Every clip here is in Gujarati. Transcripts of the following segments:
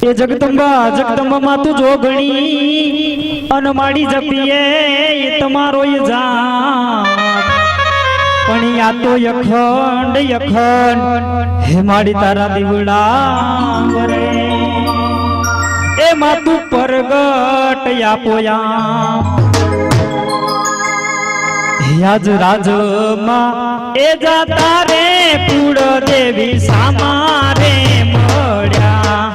એ જગદંબા જગદંબા માં તું જોગણી અનમાડી જપીએ એ તમારો એ જા પણ આ તો યખંડ યખંડ. હે માડી તારા દીવડા એ માતું પરગટ આપોયા યાજ રાજમાં એ જાતા રે કુળ દેવી સામારે મળ્યા.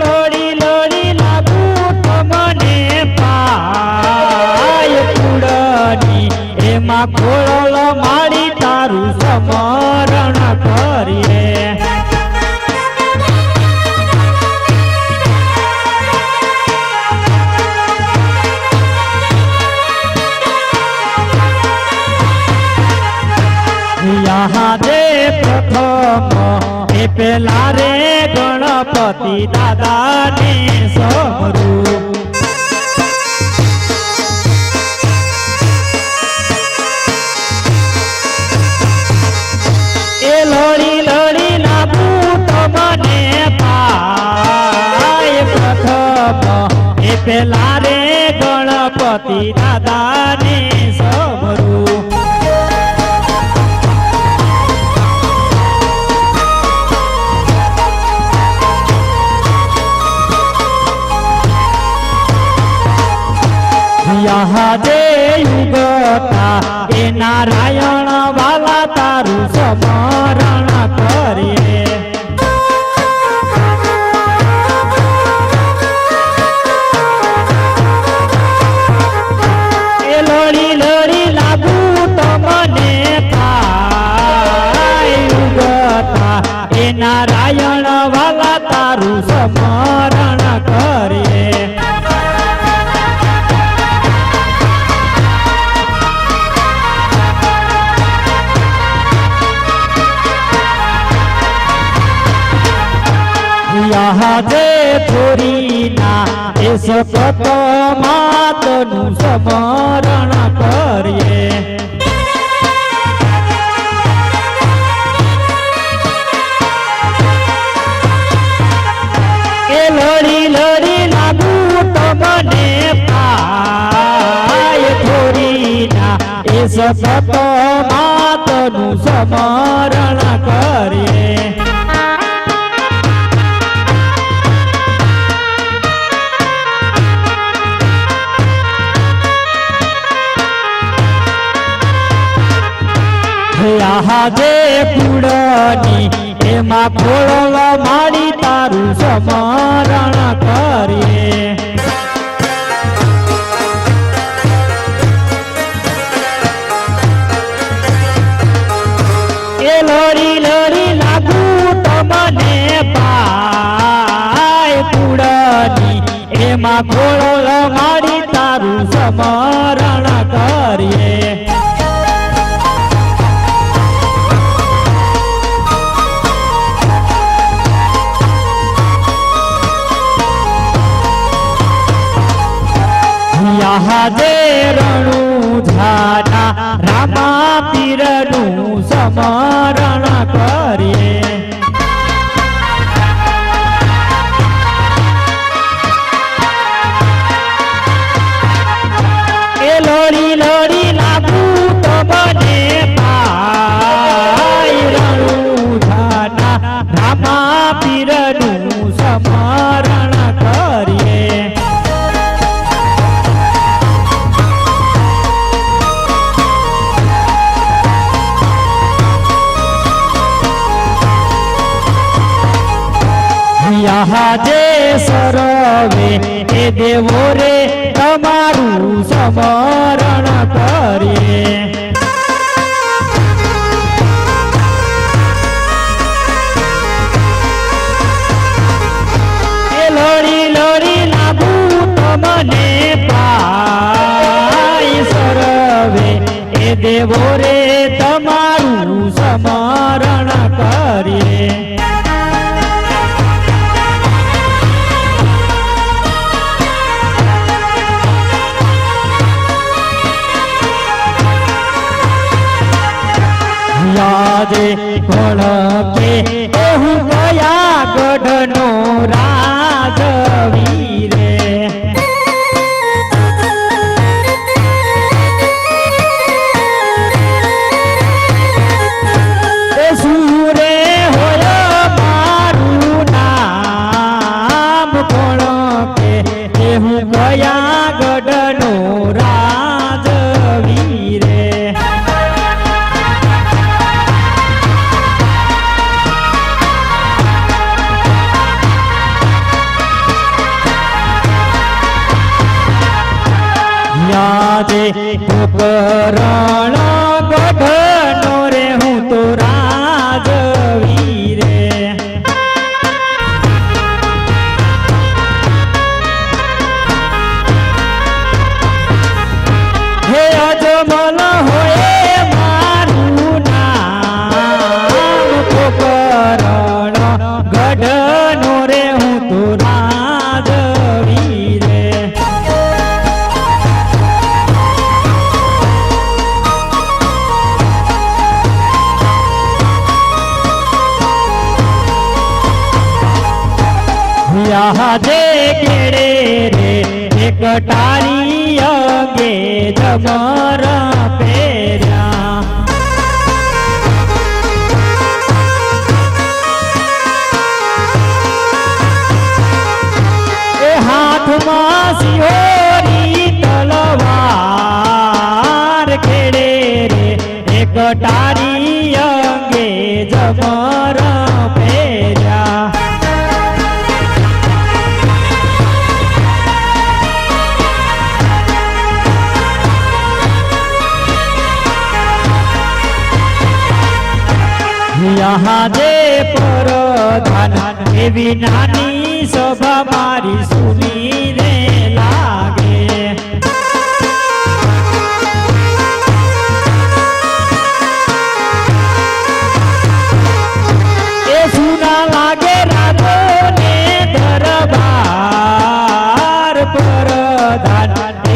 લોડી લોડી લાગુ તમને પાય કુળની. એમાં ખોળલ મારી તારું સમરણ કરીએ. મહાદેવ પ્રથમ. એ પેલા રે ગણપતિ દાદાને સમરૂ. એ લોળી લોળી ના ભૂત મને પાય પ્રથમ. એ પેલા રે ગણપતિ દાદાને સમરૂ. જે યુગતા એ નારાયણ વાલા તારું સમરણ કરીએ. નારાયણ વાલા તારું સમરણ સહજે પૂરીના એ સતત માતનું સ્મરણ કરીએ. એ લડી લડી લાગુ તો બને પાય થોરીના એ સતત માતનું સ્મરણ કરીએ. જે કુડની એમાં ખોળલ માડી તારું સમરણ કરીએ. એ લોડી લોડી લાગુ તમને પાય કુડની એમાં ખોળલ માડી તારું સમરણ કરીએ. જે રણું ઝાના રામા પીરનું સમરણ કરીએ. એ લોડી यहाँ જે સરવે એ દેવો રે તમારું સમરણ કરીએ. દેવો રે તમારું સમરણ કરીએ. આજે કોણ કે હું કયા ગઢનો રાજવી राणा गढ યાદે કેડે રે, એક ટાળી અંગે જમર પેર્યા એ હાથમાં સિહોરી તલવાર ખેડે રે, એક ટાળી અંગે જમર યહાં જે પરધાન એવી નાની સભા મારી સુની રે લાગે. એ સુના લાગે રાધો ને દરબાર, પરધાન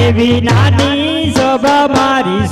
એવી નાની સભા મારી